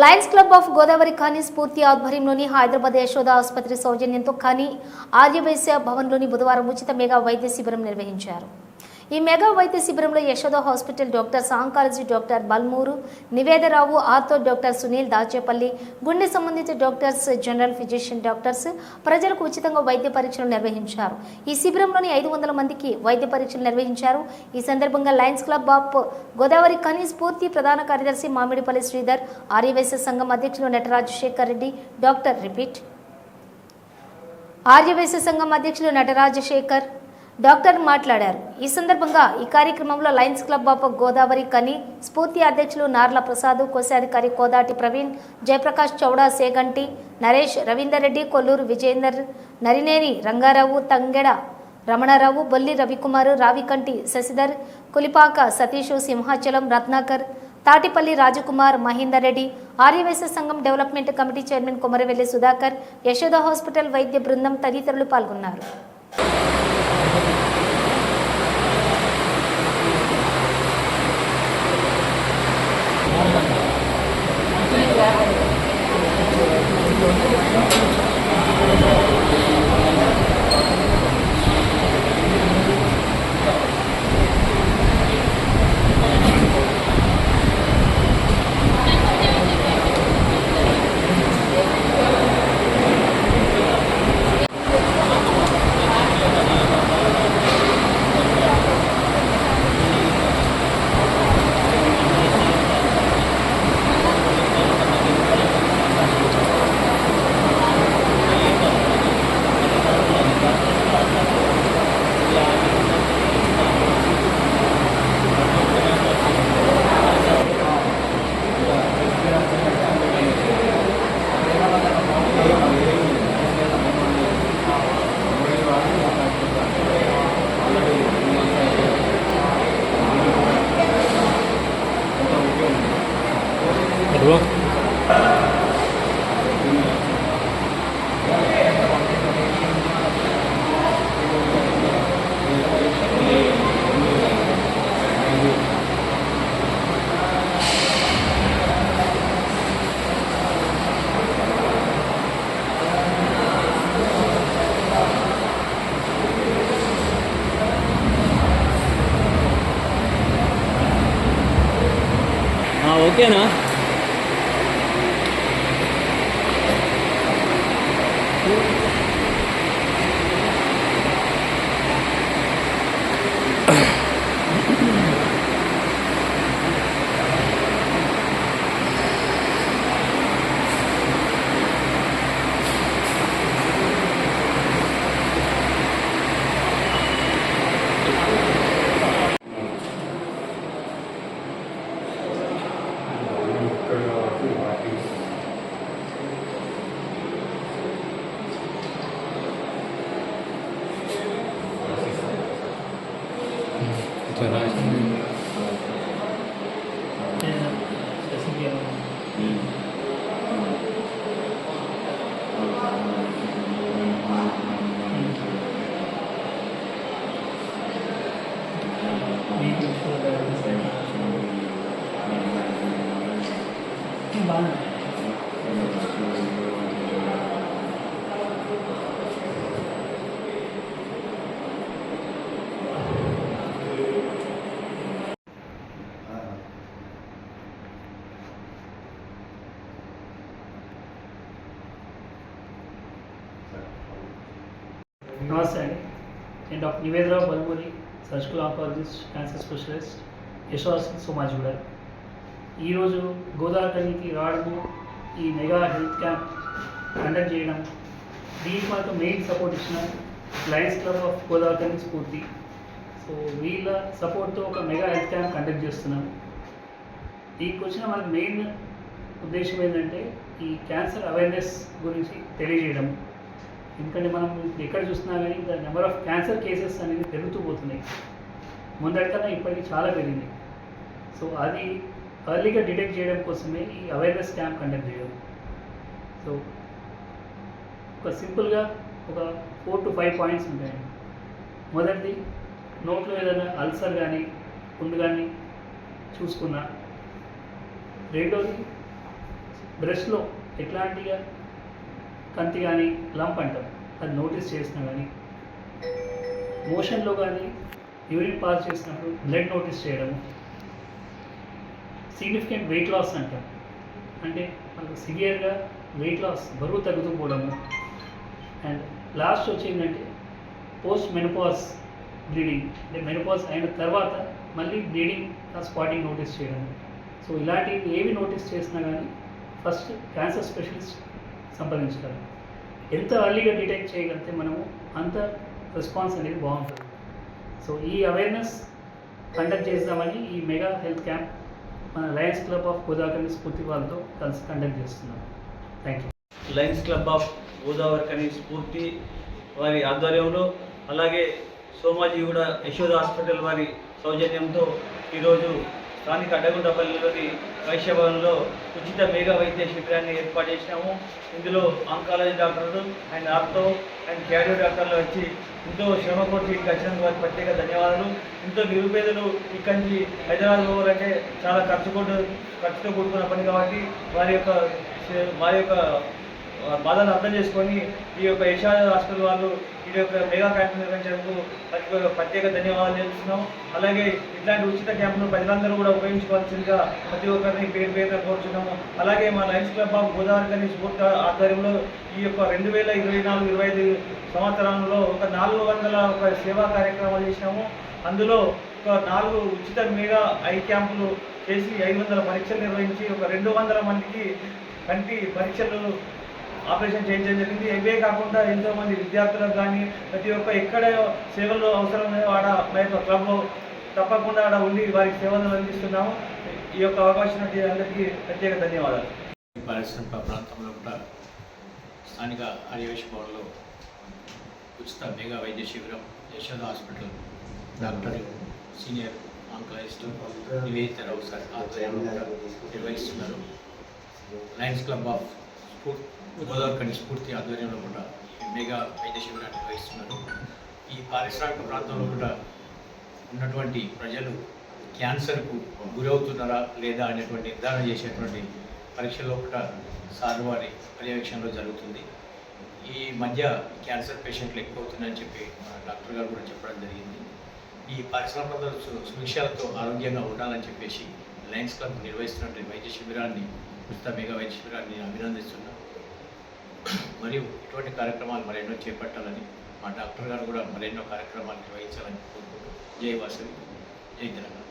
Lions club of Godavari Khani Spoorthi ఆధ్వర్యంలోని హైదరాబాద్ యశోద ఆసుపత్రి సౌజన్యంతో ఖానీ ఆర్యవైశ్య భవన్లోని బుధవారం ఉచిత మెగా వైద్య శిబిరం నిర్వహించారు. ఈ మెగా వైద్య శిబిరంలో Yashoda hospital doctor oncology doctor Balmuru Nivedarao ortho doctor Sunil Dachepalli గుండె సంబంధిత డాక్టర్స్ జనరల్ ఫిజిషియన్ డాక్టర్స్ ప్రజలకు ఉచితంగా వైద్య పరీక్షలు నిర్వహించారు. ఈ శిబిరంలోని ఐదు వందల మందికి వైద్య పరీక్షలు నిర్వహించారు. ఈ సందర్భంగా లయన్స్ క్లబ్ ఆఫ్ గోదావరి కనీ స్ఫూర్తి ప్రధాన కార్యదర్శి మామిడిపల్లి శ్రీధర్ ఆర్యవైశ్య సంఘం అధ్యక్షులు నటరాజు శేఖర్ రెడ్డి డాక్టర్ రిపీట్. ఆర్యవైశ్య సంఘం అధ్యక్షులు నటరాజశేఖర్ డాక్టర్ మాట్లాడారు. ఈ సందర్భంగా ఈ కార్యక్రమంలో లయన్స్ క్లబ్ ఆఫ్ గోదావరి కని స్ఫూర్తి అధ్యక్షులు నార్ల ప్రసాద్ కోశాధికారి కోదాటి ప్రవీణ్ జయప్రకాష్ చౌడా సేగంటి నరేష్ రవీందర్ రెడ్డి కొల్లూరు విజేందర్ నరినేని రంగారావు తంగెడ రమణారావు బొల్లి రవికుమార్ రావికంటి శశిధర్ కులిపాక సతీష్ సింహాచలం రత్నాకర్ తాటిపల్లి రాజకుమార్ మహేందర్ రెడ్డి ఆర్యవేశ సంఘం development committee chairman Komaravelli Sudhakar Yashoda hospital వైద్య బృందం తదితరులు పాల్గొన్నారు. Yan o. 上班。doctor Nivedarao Balmuri surgical oncologist cancer specialist యశోవాసి Somajiguda ఈరోజు గోదావరికి రావడము ఈ మెగా హెల్త్ క్యాంప్ కండక్ట్ చేయడం దీనికి మనకు మెయిన్ సపోర్ట్ ఇచ్చిన lions club of Godavari Spoorthi. So వీళ్ళ సపోర్ట్తో ఒక మెగా హెల్త్ క్యాంప్ కండక్ట్ చేస్తున్నాం. దీనికి వచ్చిన మనకు మెయిన్ ఉద్దేశం ఏంటంటే ఈ క్యాన్సర్ అవేర్నెస్ గురించి తెలియజేయడం. ఎందుకంటే మనం ఎక్కడ చూసినా కానీ the number of cancer cases అనేది పెరుగుతూ పోతున్నాయి. ముందటికన్నా ఇప్పటికి చాలా పెరిగింది. సో అది ఎర్లీగా డిటెక్ట్ చేయడం కోసమే ఈ అవేర్నెస్ క్యాంప్ కండక్ట్ చేయడం. సో ఒక సింపుల్గా ఒక ఫోర్ టు ఫైవ్ పాయింట్స్ ఉంటాయండి మొదటిది నోట్లో ఏదైనా అల్సర్ కానీ పుండు కానీ చూసుకున్నా. రెండోది బ్రష్లో ఎట్లాంటిగా కంతి కానీ లంప్ అంటాం. అది నోటీస్ చేసినా కానీ మోషన్లో కానీ యూరిన్ పాస్ చేసినప్పుడు బ్లడ్ నోటీస్ చేయడం సిగ్నిఫికెంట్ వెయిట్ లాస్ అంటాం. అంటే మనకు సివియర్గా వెయిట్ లాస్ బరువు తగ్గుతూ పోవడము. అండ్ లాస్ట్ వచ్చిందంటే పోస్ట్ మెనపాస్ బ్లీడింగ్ అంటే మెనపాస్ అయిన తర్వాత మళ్ళీ బ్లీడింగ్ స్పాటింగ్ నోటీస్ చేయడం సో ఇలాంటివి ఏవి నోటీస్ చేసినా కానీ ఫస్ట్ క్యాన్సర్ స్పెషలిస్ట్ సంపాదించగలం ఎంత అర్లీగా డిటెక్ట్ చేయగలిగితే మనము అంత రెస్పాన్స్ అనేది బాగుంటుంది. సో ఈ అవేర్నెస్ కండక్ట్ చేద్దామని ఈ మెగా హెల్త్ క్యాంప్ మన lions club of Godavari Spoorthi వాళ్ళతో కలిసి కండక్ట్ చేస్తున్నాం. Thank you lions club of Godavari Spoorthi వారి ఆధ్వర్యంలో అలాగే సోమాజీ కూడా యశోద హాస్పిటల్ వారి సౌజన్యంతో ఈరోజు స్థానిక అడ్డగుంటపల్లిలోని వైశ్యభవన్లో ఉచిత మేఘా వైద్య శిబిరాన్ని ఏర్పాటు చేసినాము. ఇందులో ఆంకాలజీ డాక్టర్లు అండ్ ఆర్థో అండ్ క్యాడియో డాక్టర్లు వచ్చి ఎంతో శ్రమ కొట్టి ఇక్కడికి వచ్చినందుకు వారికి ప్రత్యేక ధన్యవాదాలు. ఎంతో నిరుపేదలు ఇక్కడి నుంచి హైదరాబాద్ పోవాలంటే చాలా ఖర్చు కూడా ఖర్చుతో కూడుకున్న పని కాబట్టి వారి యొక్క వారి యొక్క బాధను అర్థం చేసుకొని ఈ యొక్క యశాద హాస్పిటల్ వాళ్ళు ఈ యొక్క మెగా క్యాంప్ నిర్వహించేందుకు ప్రత్యేక ధన్యవాదాలు తెలుస్తున్నాం అలాగే ఇట్లాంటి ఉచిత క్యాంపును ప్రజలందరూ కూడా ఉపయోగించుకోవాల్సిందిగా ప్రతి ఒక్కరిని పేరు పేరున కోరుచున్నాము. అలాగే మా లయన్స్ క్లబ్ ఆఫ్ గోదావరి కని స్ఫూర్తి ఆధ్వర్యంలో ఈ యొక్క రెండు వేల ఇరవై నాలుగు ఇరవై ఐదు సంవత్సరంలో ఒక నాలుగు వందల ఒక సేవా కార్యక్రమాలు చేసినాము. అందులో ఒక నాలుగు ఉచిత మెగా ఐ క్యాంపులు చేసి ఐదు వందల పరీక్షలు నిర్వహించి ఒక రెండు వందల మందికి కంటి పరీక్షలు ఆపరేషన్ చేయించడం జరిగింది. ఇవే కాకుండా ఎంతో మంది విద్యార్థులకు కానీ ప్రతి ఒక్క ఎక్కడ సేవలు అవసరం ఉన్నాయో ఆడ మా యొక్క క్లబ్ తప్పకుండా ఆడ ఉండి వారికి సేవలు అందిస్తున్నాము. ఈ యొక్క అవకాశం అందరికీ ప్రత్యేక ధన్యవాదాలు. పారిశ్రామిక ప్రాంతంలో కూడా స్థానిక ఆర్యవేశ భవన్లో ఉచిత మెగా వైద్య శిబిరం Yashoda hospital doctor senior oncologist Nivedita Rao sir ఆధ్వర్యంలో నిర్వహిస్తున్నారు. లయన్స్ క్లబ్ ఆఫ్ స్ఫూర్తి గోదావరి స్ఫూర్తి ఆధ్వర్యంలో కూడా ఈ మెగా వైద్య శిబిరాన్ని నిర్వహిస్తున్నారు. ఈ పారిశ్రామిక ప్రాంతంలో కూడా ఉన్నటువంటి ప్రజలు క్యాన్సర్కు గురవుతున్నారా లేదా అనేటువంటి నిర్ధారణ చేసేటువంటి పరీక్షల్లో కూడా సార్ వారి పర్యవేక్షణలో జరుగుతుంది. ఈ మధ్య క్యాన్సర్ పేషెంట్లు ఎక్కువ అవుతున్నాయని చెప్పి డాక్టర్ గారు కూడా చెప్పడం జరిగింది. ఈ పారిశ్రామిక సు- సువిషయాలతో ఆరోగ్యంగా ఉండాలని చెప్పేసి లయన్స్ క్లబ్ నిర్వహిస్తున్నటువంటి వైద్య శిబిరాన్ని ఉచిత మెగా వైద్య శిబిరాన్ని నేను అభినందిస్తున్నాను మరియు ఇటువంటి కార్యక్రమాలు మరెన్నో చేపట్టాలని మా డాక్టర్ గారు కూడా మరెన్నో కార్యక్రమాలు నిర్వహించాలని కోరుకుంటూ జై వాసవి జై తెలంగాణ.